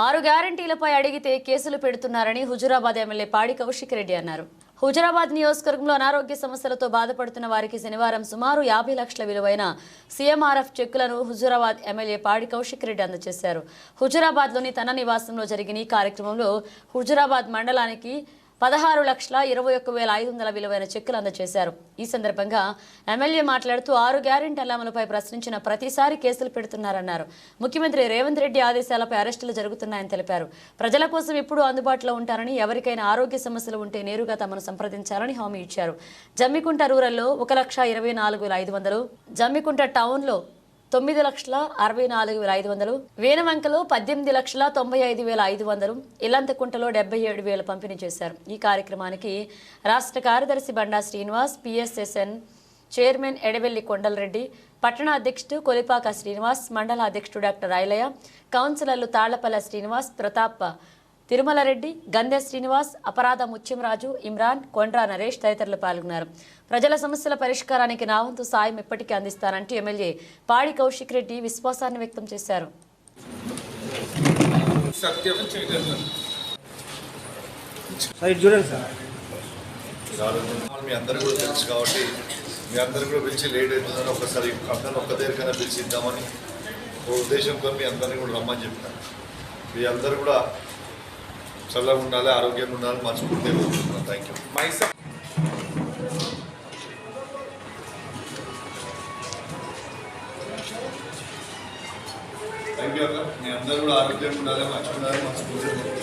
ఆరు గ్యారంటీలపై అడిగితే కేసులు పెడుతున్నారని హుజురాబాద్ ఎమ్మెల్యే పాడి కౌశిక్ రెడ్డి అన్నారు. హుజురాబాద్ నియోజకవర్గంలో అనారోగ్య సమస్యలతో బాధపడుతున్న వారికి శనివారం సుమారు యాభై లక్షల విలువైన సీఎంఆర్ఎఫ్ చెక్కులను హుజురాబాద్ ఎమ్మెల్యే పాడి కౌశిక్ రెడ్డి అందజేశారు. హుజురాబాద్లోని తన నివాసంలో జరిగిన ఈ కార్యక్రమంలో హుజురాబాద్ మండలానికి పదహారు లక్షల ఇరవై ఒక్క వేల ఐదు వందల విలువైన చెక్కులు అందజేశారు. ఈ సందర్భంగా ఎమ్మెల్యే మాట్లాడుతూ ఆరు గ్యారెంటీల అమలుపై ప్రశ్నించిన ప్రతిసారి కేసులు పెడుతున్నారన్నారు. ముఖ్యమంత్రి రేవంత్ రెడ్డి ఆదేశాలపై అరెస్టులు జరుగుతున్నాయని తెలిపారు. ప్రజల కోసం ఎప్పుడూ అందుబాటులో ఉంటారని ఎవరికైనా ఆరోగ్య సమస్యలు ఉంటే నేరుగా తమను సంప్రదించాలని హామీ ఇచ్చారు. జమ్మికుంట రూరల్లో ఒక లక్ష ఇరవై నాలుగు వేల ఐదు వందలు జమ్మికుంట టౌన్లో తొమ్మిది లక్షల అరవై నాలుగు వేల ఐదు వందలు వేనవంకలో పద్దెనిమిది లక్షల తొంభై ఐదు వేల ఐదు వందలు ఇల్లంతకుంటలో డెబ్బై ఏడు వేలు పంపిణీ చేశారు. ఈ కార్యక్రమానికి రాష్ట్ర కార్యదర్శి బండా శ్రీనివాస్ పిఎస్ఎస్ఎన్ చైర్మన్ ఎడవెల్లి కొండలరెడ్డి పట్టణ అధ్యక్షుడు కొలిపాక శ్రీనివాస్ మండల అధ్యక్షుడు డాక్టర్ రాయలయ్య కౌన్సిలర్లు తాళ్ళపల్ల శ్రీనివాస్ ప్రతాప్ తిరుమలరెడ్డి గంధె శ్రీనివాస్ అపరాధ ముత్యంరాజు ఇమ్రాన్ కొండ్రా నరేష్ తదితరులు పాల్గొన్నారు. ప్రజల సమస్యల పరిష్కారానికి నా వంతు సాయం ఎప్పటికీ అందిస్తానంటూ ఎమ్మెల్యే పాడి కౌశిక్ రెడ్డి విశ్వాసాన్ని వ్యక్తం చేశారు. సత్యం చైతన్యం సార్ ఇటు చూడండి సార్. రానున్న మీ అందరూ కూడా తెలుసు కాబట్టి మీ అందరూ కూడా పిలిచి లేట్ అవుతుందని ఒకసారి అందరిని ఒక్క దగ్గరికైనా పిలిచి ఇద్దామని ఓ ఉద్దేశంతో మీ అందరినీ కూడా రమ్మని చెప్పినాను మీ అందరూ కూడా చల్లగా ఉండాలి ఆరోగ్యంగా ఉండాలి మనస్ఫూర్తిగా కోరుకుంటున్నాను. Thank you Maisa thank you అక్క. మీ అందరూ కూడా ఆరోగ్యంగా ఉండాలి మంచిగా ఉండాలి మనస్ఫూర్తిగా